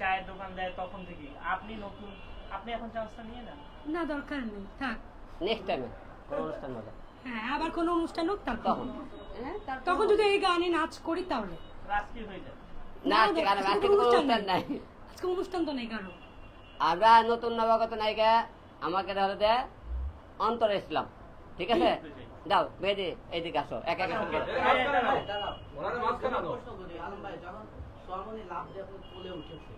চায়ের দোকান দেয় তখন থেকে আপনি নতুন আপনি এখন চান্সটা নিয়ে নেন। না দরকার নেই থাক। নেক্সট টাইমে কোনো অনুষ্ঠান হলে হ্যাঁ আবার কোনো অনুষ্ঠান হোক তারপর। তখন। হ্যাঁ, তখন যদি এই গানে নাচ করি তাহলে। আজকে হয়ে যাবে। না আজকে কারণ আজকে কোনো অনুষ্ঠান নাই। আজকে অনুষ্ঠান তো নেই কারও আমরা নতুন নবাগত নায়িকা আমাকে হলো যে অন্তর ইসলাম ঠিক আছে? দাও বেদি এইদিকে আসো এক এক যখন সর্বনি আপনি কোলে উঠেছে,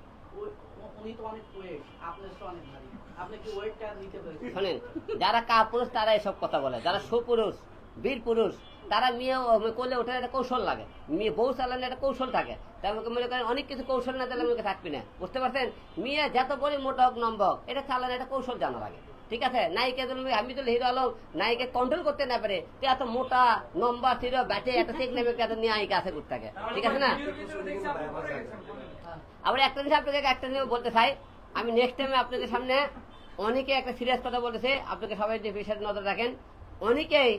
শোনেন যারা কাপুরুষ তারা এসব কথা বলে। যারা সুপুরুষ বীর পুরুষ তারা মেয়ে কোলে ওঠার একটা কৌশল লাগে। মেয়ে বউ চালানোর একটা কৌশল থাকে। তাই মনে করেন অনেক কিছু কৌশল না আমাকে থাকবি না। বুঝতে পারছেন? মেয়ে যত বড় মোটা হোক নম্বর এটা চালানোর একটা কৌশল জানা লাগে ঠিক আছে? নায়িকা আমি তো হিরো আলম নায়িকা কন্ট্রোল করতে না পারে তুই এত মোটা নম্বর ছিল ব্যাটে একটা ঠিক নেবে এত নিয়ে নায়িকা আছে থাকে ঠিক আছে না? আবার একটা জিনিস আপনাকে, একটা জিনিস বলতে চাই। আমি নেক্সট টাইমে আপনাদের সামনে অনেকে একটা সিরিয়াস কথা বলেছে, আপনাকে সবাই যে বিষয়ের নজর রাখেন। অনেকেই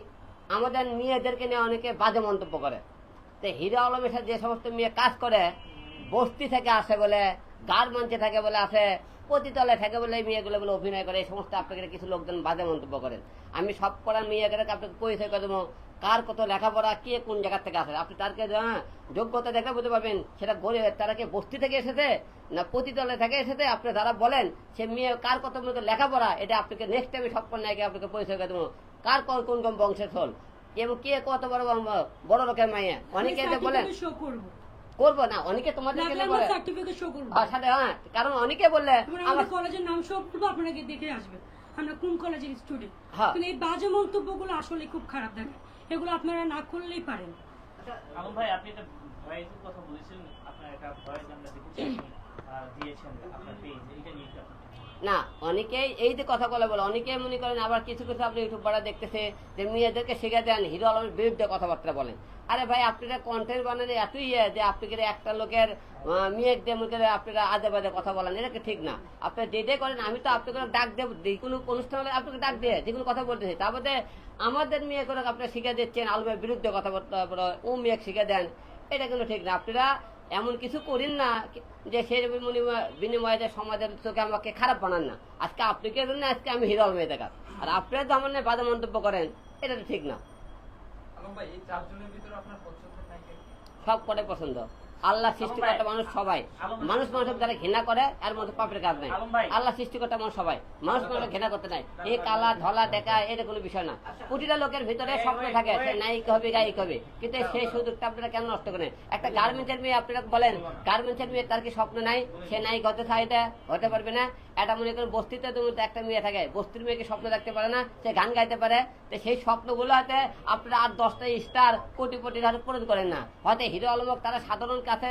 আমাদের মেয়েদেরকে নিয়ে অনেকে বাজে মন্তব্য করে। তো হিরো আলমের সাথে যে সমস্ত মেয়ে কাজ করে, বস্তি থেকে আসে বলে গার মঞ্চে থাকে বলে আসে পতিতলে থাকে বলে এই মেয়েগুলো বলে অভিনয় করে এই সমস্ত আপনাকে কিছু লোকজন বাজে মন্তব্য করেন। আমি সব করার মেয়েকে আপনাকে পরিচয় করে দেবো? কার কত লেখাপড়া কে কোন জায়গা থেকে আসে? আপনি তারকে যোগ্যতা দেখে বুঝতে পারবেন সেটা গড়ে তারা কি বস্তি থেকে এসেছে না পতিতলে থেকে এসেছে? আপনি যারা বলেন সে মেয়ে কার কত মতো লেখাপড়া এটা আপনাকে নেক্সট টাইমে সব কন্যাকে আপনাকে পরিচয় করে দেবো? কার কোন কোন বংশের ফল এবং কে কত বড় বড়- লোকের মাইয়া? অনেকে বলেন করব না অনেকে সার্টিফিকেট শো করব। সাথে হ্যাঁ কারণ অনেকে বললে আমার কলেজের নাম সব করব আপনাকে দেখে আসবেন আমরা কোন কলেজের স্টুডেন্ট হ্যাঁ। কিন্তু এই বাজে মন্তব্যগুলো আসলে খুব খারাপ দেখে। এগুলো আপনারা না করলেই পারেন। আলম ভাই আপনি একটা ভয়েসের কথা বলেছেন আপনার একটা ভয়েস আমরা দেখেছি দিয়েছেন আপনার পেজ এটা নিয়ে আপনি- না, অনেকেই এই যে কথা বলে, অনেকেই মনে করেন আবার কিছু কিছু আপনি ইউটিউব বাড়া দেখতেছে যে মেয়েদেরকে শিখে দেন হিরো আলমের বিরুদ্ধে কথাবার্তা বলেন। আরে ভাই আপনারা কন্টেন্ট বানালে এতই ইয়ে যে আপনি করে একটা লোকের মেয়েক দিয়ে মনে করে আপনারা আজে বাজে কথা বলেন, এটা কি ঠিক না? আপনি যেটাই করেন, আমি তো আপনাকে ডাক দেব কোনো অনুষ্ঠান হলে আপনাকে ডাক দিয়ে, যে কোনো কথা বলতেছি। তারপরে আমাদের মেয়ে করে আপনারা শিখে দিচ্ছেন, আলমের বিরুদ্ধে কথাবার্তা ও মেয়ে শিখে দেন, এটা কিন্তু ঠিক না। আপনারা এমন কিছু করেন না যে সেই বিনিময়ে যে সমাজের চোখে আমাকে খারাপ বানান না। আজকে আপনি আপনাকে জন্য আজকে আমি হিরো হয়ে দেখা আর আপনি তো আমার বাজে মন্তব্য করেন এটা তো ঠিক না। কে? সব করে পছন্দ। আল্লাহ সৃষ্টিকর্তা মানুষ সবাই। মানুষ মানুষের দ্বারা ঘৃণা করে এর মধ্যে পাপের কাজ নাই। আল্লাহ সৃষ্টিকর্তা মানুষ সবাই। মানুষ মানুষ ঘৃণা করতে নাই এই কালা ধলা দেখা এটা কোনো বিষয় না। প্রতিটা লোকের ভিতরে স্বপ্ন থাকে সে নায়িক হবে গায়িক হবে। কিন্তু সেই সুযোগটা আপনারা কেন নষ্ট করেন? একটা গার্মেন্টসের মেয়ে আপনারা বলেন গার্মেন্টসের মেয়ে তার কি স্বপ্ন নাই? সে নায়িক হতে চায় এটা? হতে পারবে না? এটা মনে করেন বস্তিতে একটা মেয়ে থাকে। বস্তির মেয়েকে স্বপ্ন দেখতে পারে না, সে গান গাইতে পারে। তো সেই স্বপ্নগুলো হয়তো আপনারা আট দশটা স্টার কোটি কোটি হাতে পূরণ করেন না। হয়তো হিরো আলমক তারা সাধারণ কাছে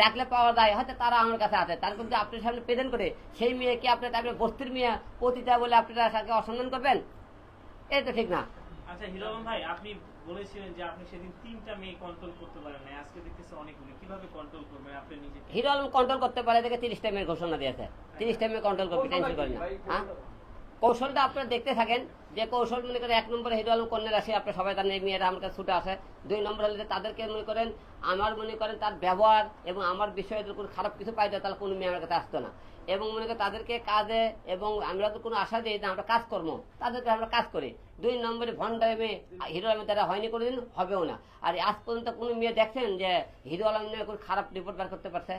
ডাকলে পাওয়া যায়। হয়তো তারা আমার কাছে আছে। তার কিন্তু আপনার সামনে প্রেজেন্ট করে। সেই মেয়েকে আপনি তারপরে বস্তির মেয়ে, পতিতা বলে আপনারা তাকে অসম্মান করবেন? এটা ঠিক না। আচ্ছা হিরো আলম ভাই, আপনি বলেছিলেন যে আপনি সেদিন তিনটা মেয়ে কন্ট্রোল করতে পারেন না আজকে দেখতেছি অনেকগুলি। কীভাবে কন্ট্রোল করবেন আপনি নিজে হিরো আলম কন্ট্রোল করতে পারে দেখে তিরিশ টাইমের ঘোষণা দিয়েছে। তিরিশ টাইমে কন্ট্রোল করবে টেনশন করেন না। হ্যাঁ? কৌশলটা আপনারা দেখতে থাকেন যে কৌশল মনে করেন এক নম্বরে হিরো আলম কন্যার আসে আপনার সবাই তার মেয়েরা আমার কাছে ছুটে আসে। দুই নম্বর হলে তাদেরকে মনে করেন আমার মনে করেন তার ব্যবহার এবং আমার বিষয়ে যদি কোনো খারাপ কিছু পাইতো তাহলে কোনো মেয়ে আমার কাছে আসতো না। এবং মনে করেন তাদেরকে কাজে এবং আমরা তো কোনো আশা দিই না আমরা কাজ করব তাদেরকে আমরা কাজ করি। দুই নম্বরে ভন্ডারে মেয়ে হিরো আলমের দ্বারা হয়নি কোনোদিন হবেও না। আর আজ পর্যন্ত কোনো মেয়ে দেখছেন যে হিরো আলম নিয়ে কোনো খারাপ রিপোর্ট বার করতে পারছে?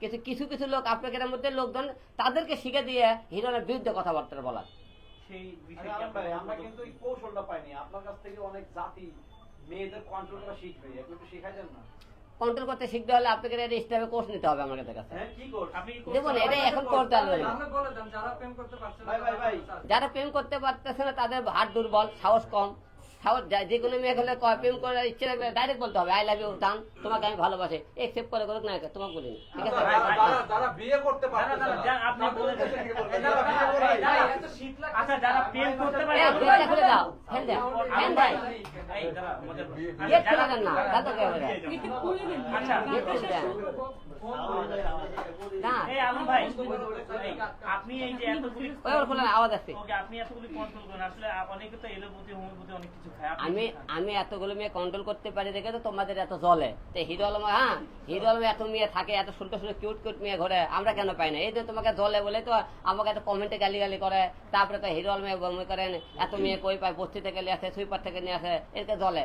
কিছু কিছু কিছু লোক আপনার মধ্যে লোকজন তাদেরকে শিখে দিয়ে হিরোনের বিরুদ্ধে কথাবার্তা বলা সেই বিষয়ে আমরা কিন্তু এই কৌশলটা পাইনি। আপনার কাছ থেকে অনেক জাতি মেয়েদের কন্ট্রোল করা শিখবে একটু শেখাই দেন না। কন্ট্রোল করতে শিখতে হলে আপনাকে এটা স্টেপে কোর্স নিতে হবে আমার কাছে। হ্যাঁ কি কোর্স আপনি দেখুন এটা এখন করতে হবে বলে দেন, যারা প্রেম করতে পারছে ভাই, ভাই, ভাই। যারা প্রেম করতে পারতেছে না তাদের হাত দুর্বল সাহস কম। যে কোনো মেয়ে হলে প্রেম করার ইচ্ছে রাখলে ডাইরেক্ট বলতে হবে আই লাভ ইউ দান তোমাকে আমি ভালোবাসি। একসেপ্ট করে করুক না তোমাকে বলিনি ঠিক আছে? যারা- বিয়ে করতে যারা- আপনি লাগছে। আচ্ছা যারা প্রেম করতে পারে ভাই- খুলে দাও ফেল দাও ফেল দাও। আচ্ছা, না। আচ্ছা। না। আপনি এই যে এতগুলি ওই ওর খোলা আওয়াজ আসছে ওকে আপনি এতগুলি কন্ট্রোল করেন আসলে অনেকে তো অনেক কিছু খায় আমি আমি এতগুলো মেয়ে কন্ট্রোল করতে পারি দেখে তো তোমাদের এত জলে তো হিরো আলম হ্যাঁ? হিরো আলম এত মেয়ে থাকে এত সুন্দর সুন্দর কিউট কিউট মেয়ে ঘরে আমরা কেন পাই না? এই যে তোমাকে জলে বলে তো আমাকে এত কমেন্টে গালি গালি করে তারপরে তো হিরো আলমে মনে করেন এত মেয়ে কই পায় বস্তি থেকে নিয়ে আসে সুইপার থেকে নিয়ে আসে এরকে জলে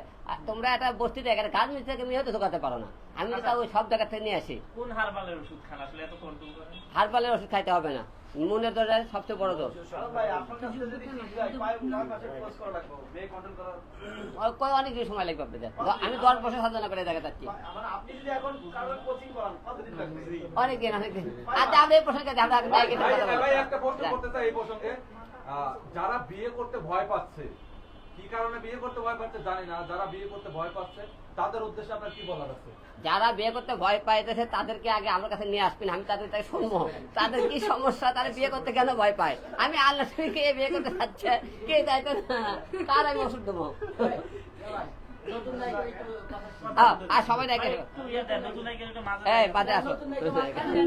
তোমরা একটা বস্তিতে এখানে গাছ মিস্ত্রি থেকে মেয়ে তো ঢোকাতে পারো না। আমি তো তাও ওই সব জায়গা থেকে নিয়ে আসি। কোন হারবালের ওষুধ খান? আসলে এত কন্ট্রোল করেন। হারবালের ওষুধ খাইতে হবে না। মনের দরজা সবচেয়ে বড় দোষ কই অনেক কিছু সময় লাগবে আপনাদের। আমি দশ বছর সাধনা করে দেখা যাচ্ছি অনেক দিন অনেক দিন আচ্ছা আমরা এই প্রসঙ্গে। যারা বিয়ে করতে ভয় পাচ্ছে কি কারণে বিয়ে করতে ভয় পাচ্ছে জানি না যারা বিয়ে করতে ভয় পাচ্ছে তাদের উদ্দেশ্যে আপনার কি বলার আছে? যারা বিয়ে করতে ভয় পাইতেছে তাদেরকে আগে আমার কাছে নিয়ে আসবেন আমি তাদের তাকে শুনব। তাদের কি সমস্যা তারা বিয়ে করতে কেন ভয় পায়? আমি আল্লাহ কে বিয়ে করতে চাচ্ছে কে চাইতো না? তার আমি ওষুধ দেবো। সবাই দেখে এই। আসো।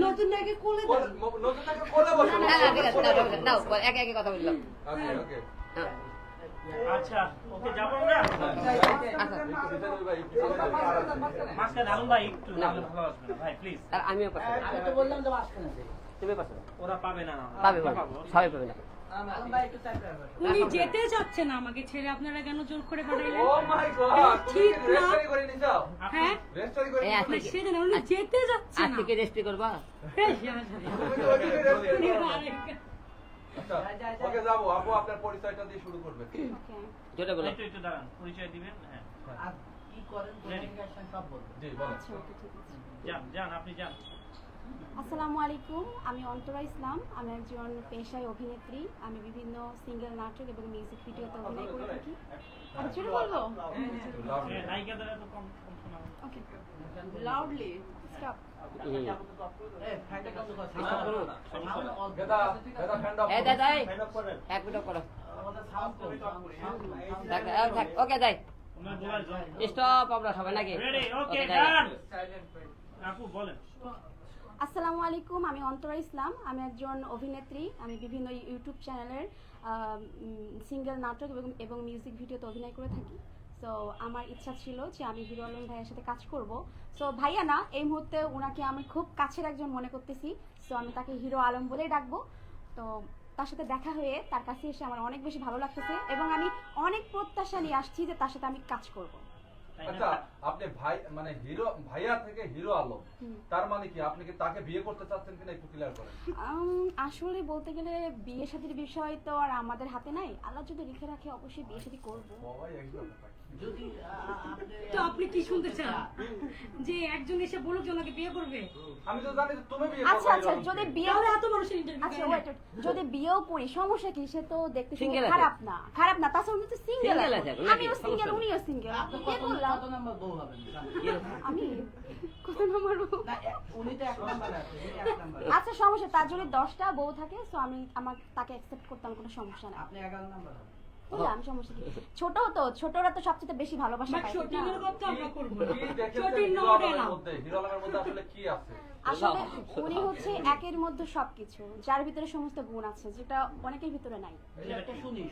নতুন নাকি কোলে নতুন কোলে বসে। না না ঠিক আছে নাও, একে একে কথা বললাম। ওকে ওকে। হ্যাঁ। আচ্ছা ওকে যাব আমরা? আচ্ছা মাঝখানে ভাই একটু না। ভালো আসবে না। ভাই প্লিজ আর আমিও পাচ্ছি আমি তো বললাম যে মাঝখানে যাই। তুমি পাচ্ছ ওরা পাবে না না পাবে পাবে? সবাই পাবে না। আলম ভাই একটু চাপে রাখবেন। উনি যেতে চাচ্ছে না আমাকে ছেড়ে আপনারা কেন জোর করে পাঠাইলেন ও মাই গড ঠিক না। করে যাও হ্যাঁ? করে না না উনি যেতে যাচ্ছে না। করবা? ওকে যাব। আপু আপনার পরিচয়টা দিয়ে শুরু করবেন। যেটা বলেন একটু একটু দাঁড়ান পরিচয় দিবেন? হ্যাঁ আর কি করেন সব বলবেন। জি বলেন। যান যান আপনি যান। আসসালামু আলাইকুম আমি অন্তরা ইসলাম আমি একজন পেশায় অভিনেত্রী আমি বিভিন্ন সিঙ্গেল নাটক এবং মিউজিক ভিডিওতে অভিনয় করে থাকি। আরও জোরে বলব? এ, নায়িকাদের এত কম কম শোনা। ওকে লাউডলি স্টপ এক মিনিট করো। ওকে যাই। স্টপ আমরা সবাই নাকি? ওকে, যাই। আপু বলেন। আসসালামু আলাইকুম, আমি অন্তরা ইসলাম। আমি একজন অভিনেত্রী, আমি বিভিন্ন ইউটিউব চ্যানেলের সিঙ্গেল নাটক এবং এবং মিউজিক ভিডিওতে অভিনয় করে থাকি। সো আমার ইচ্ছা ছিল যে আমি হিরো আলম ভাইয়ের সাথে কাজ করব। সো ভাইয়া না, এই মুহূর্তে ওনাকে আমি খুব কাছের একজন মনে করতেছি। সো আমি তাকে হিরো আলম বলেই ডাকবো। তো, তার সাথে দেখা হয়ে তার কাছে এসে আমার অনেক বেশি ভালো লাগতেছে এবং আমি অনেক প্রত্যাশা নিয়ে আসছি যে তার সাথে আমি কাজ করব? আচ্ছা আপনি ভাই মানে হিরো ভাইয়া থেকে হিরো আলম। তার মানে কি আপনি কি তাকে বিয়ে করতে চাচ্ছেন কিনা একটু ক্লিয়ার করেন। আসলে বলতে গেলে বিয়ে শাদীর বিষয় তো আর আমাদের হাতে নাই। আল্লাহ যদি লিখে রাখে অবশ্যই বিয়ে শাদী করব। বাবাই একদম তো আপনি কি শুনতে চান? যে একজন এসে বলুক যে ওনাকে বিয়ে করবে? আমি তো জানি তুমি বিয়ে আচ্ছা করবে আচ্ছা যদি বিয়ে তাহলে এত মানুষের ইন্টারভিউ আচ্ছা wait, যদি বিয়েও করি সমস্যা কি? সে তো দেখতে খারাপ না। খারাপ না তাছাড়া উনি তো সিঙ্গেল? আমিও সিঙ্গেল উনিও সিঙ্গেল বিয়ে কত নাম্বার বউ হবেন আমি কত নাম্বার বউ? উনি তো এক নাম্বার আছে উনি এক নাম্বার আচ্ছা সমস্যা তার যদি দশটা বউ থাকে তো আমি আমার তাকে অ্যাকসেপ্ট করতাম কোনো সমস্যা নাই। আপনি এগারো নাম্বার বললাম সমস্যা কি ছোট তো ছোটরা তো সবচেয়ে বেশি ভালোবাসা পায় কথা আমরা করব মধ্যে হিরো আলমের মধ্যে আসলে কি আছে আসলে উনি হচ্ছে একের মধ্যে সবকিছু যার ভিতরে সমস্ত গুণ আছে যেটা অনেকের ভিতরে নাই শুনি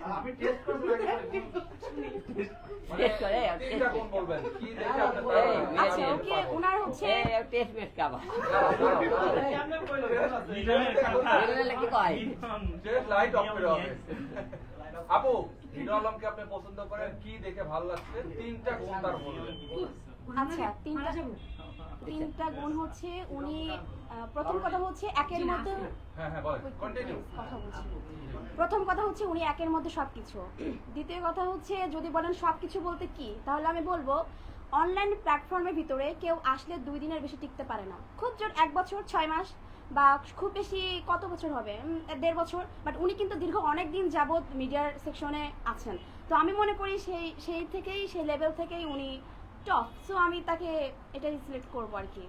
টেস্ট মানে করে, তিনটা বলবেন কি দেখে আপনি আচ্ছা ওকে ওনার হচ্ছে টেস্ট মেট কাবা লিডারের কথা। লিডারের কি কয়? যে লাইট অফ করে হবে আপু হিরো আলমকে আপনি পছন্দ করেন কি দেখে ভালো লাগছে? তিনটা গুণ তার বলবেন আচ্ছা, তিনটা- তিনটা গুণ হচ্ছে উনি প্রথম কথা হচ্ছে একের মধ্যে হ্যাঁ হ্যাঁ প্রথম কথা হচ্ছে উনি একের মধ্যে সবকিছু। দ্বিতীয় কথা হচ্ছে যদি বলেন সবকিছু বলতে কি তাহলে আমি বলব অনলাইন প্ল্যাটফর্মের ভিতরে কেউ আসলে দুই দিনের বেশি টিকতে পারে না। খুব জোর এক বছর ছয় মাস বা খুব বেশি কত বছর হবে? দেড় বছর। বাট উনি কিন্তু দীর্ঘ অনেক দিন যাবৎ মিডিয়ার সেকশনে আছেন। তো আমি মনে করি সেই সেই থেকেই সেই লেভেল থেকেই উনি টপ সো আমি তাকে এটাই সিলেক্ট করব আর কি।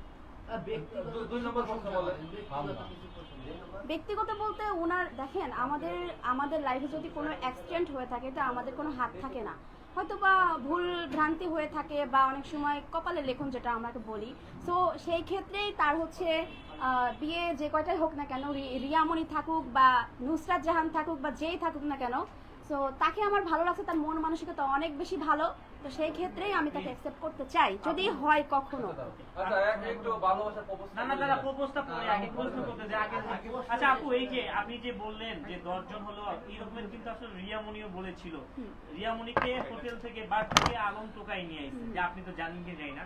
ব্যক্তিগত বলতে ওনার দেখেন আমাদের আমাদের লাইফে যদি কোনো অ্যাক্সিডেন্ট হয়ে থাকে এটা আমাদের কোনো হাত থাকে না। হয়তো বা ভুল ভ্রান্তি হয়ে থাকে বা অনেক সময় কপালে লেখন যেটা আমরা বলি। সো সেই ক্ষেত্রেই তার হচ্ছে বিয়ে যে কয়টাই হোক না কেন রিয়ামণি থাকুক বা নুসরাত জাহান থাকুক বা যেই থাকুক না কেন সো তাকে আমার ভালো লাগছে তার মন মানসিকতা অনেক বেশি ভালো তো সেই ক্ষেত্রেই আমি তাকে অ্যাকসেপ্ট করতে চাই যদি হয় কখনো। আচ্ছা এক একটু ভালোবাসার প্রপোজ না না দাদা প্রপোজটা পরে আগে প্রশ্ন করতে যে আগে আচ্ছা আপু এই যে আপনি যে বললেন যে দশজন হলো এরকমের কিন্তু আসলে রিয়ামণিও বলেছিল। রিয়ামণিকে হোটেল থেকে বার থেকে আলম টোকাই নিয়ে আসছে যে আপনি তো জানেন কি যাই না।